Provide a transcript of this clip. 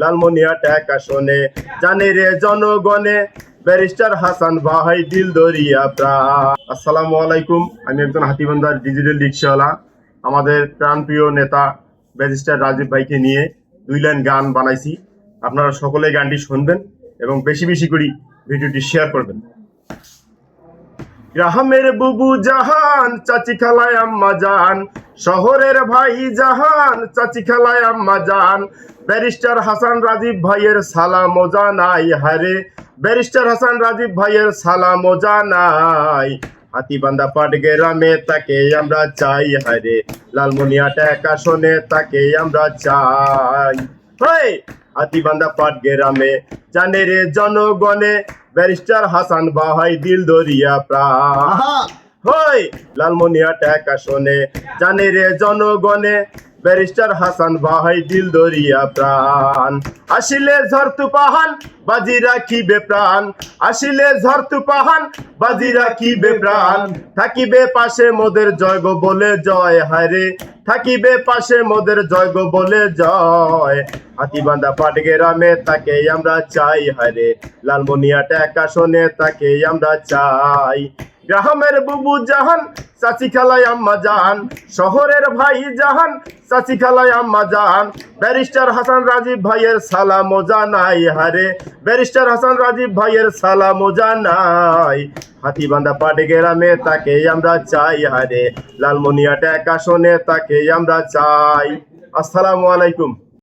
লালমনিয়া ট্যাক আসনে, জানে রে জনগণে, ব্যারিস্টার হাসান ভাই দিল দরিয়া প্রাণ। আসসালামু আলাইকুম, আমি একজন হাতিবান্ধার ডিজিটাল রিক্সাওয়ালা আমাদের প্রাণপ্রিয় নেতা, ব্যারিস্টার রাজীব ভাইকে নিয়ে দুই লাইন গান বানাইছি। আপনারা সকলে গানটি শুনবেন এবং বেশি বেশি করে ভিডিওটি শেয়ার করবেন। গ্রামের বুবু জাহান, চাচি খালায় আম্মা জান শহরের ভাই জাহান, চাচি খালায় আম্মা জান ব্যারিস্টার হাসান রাজীব ভাইয়ের সালাম ও জানাই হারে ব্যারিস্টার হাসান রাজীব ভাইয়ের সালাম ও জানাই। হাতিবান্ধা পাট গ্রামে তাকে আমরা চাই হারে লালমনিয়া ট্যাক আসনে তাকে আমরা চাই। হাতিবান্ধা পাট গেরামে। জানে রে জনগণে ব্যারিস্টার হাসান বাহাই দিল দরিয়া প্রাণ। হই লালমনিয়া টাকা আসনে। জানে রে জনগণে ব্যারিস্টার হাসান বাহাই দিল দরিয়া প্রাণ। আসিলে ঝরতু পাহান বাজি রাখিবে প্রাণ। আসিলে ঝরতু পাহান বাজি রাখিবে প্রাণ। থাকিবে পাশে মোদের জয় গো বলে জয় হারে থাকিবে পাশে মোদের জয় গো বলে জয়। হাতিবান্ধা পাট গ্রামে তাকে আমরা চাই হারে লালমনিয়া ট্যাক আসনে তাকে আমরা চাই। গ্রামের বুবু জাহান চাচি খালায় আম্মা শহরের ভাই জাহান চাচি খালায় আম্মা ব্যারিস্টার হাসান রাজীব ভাইয়ের সালাম জানাই, হারে। ব্যারিস্টার হাসান রাজীব ভাইয়ের সালাম জানাই। হাতিবান্ধা পাটে গ্রামে তাকে আমরা চাই, হারে। লালমনিয়া ট্যাক আসনে তাকে আমরা চাই। আসসালামু আলাইকুম।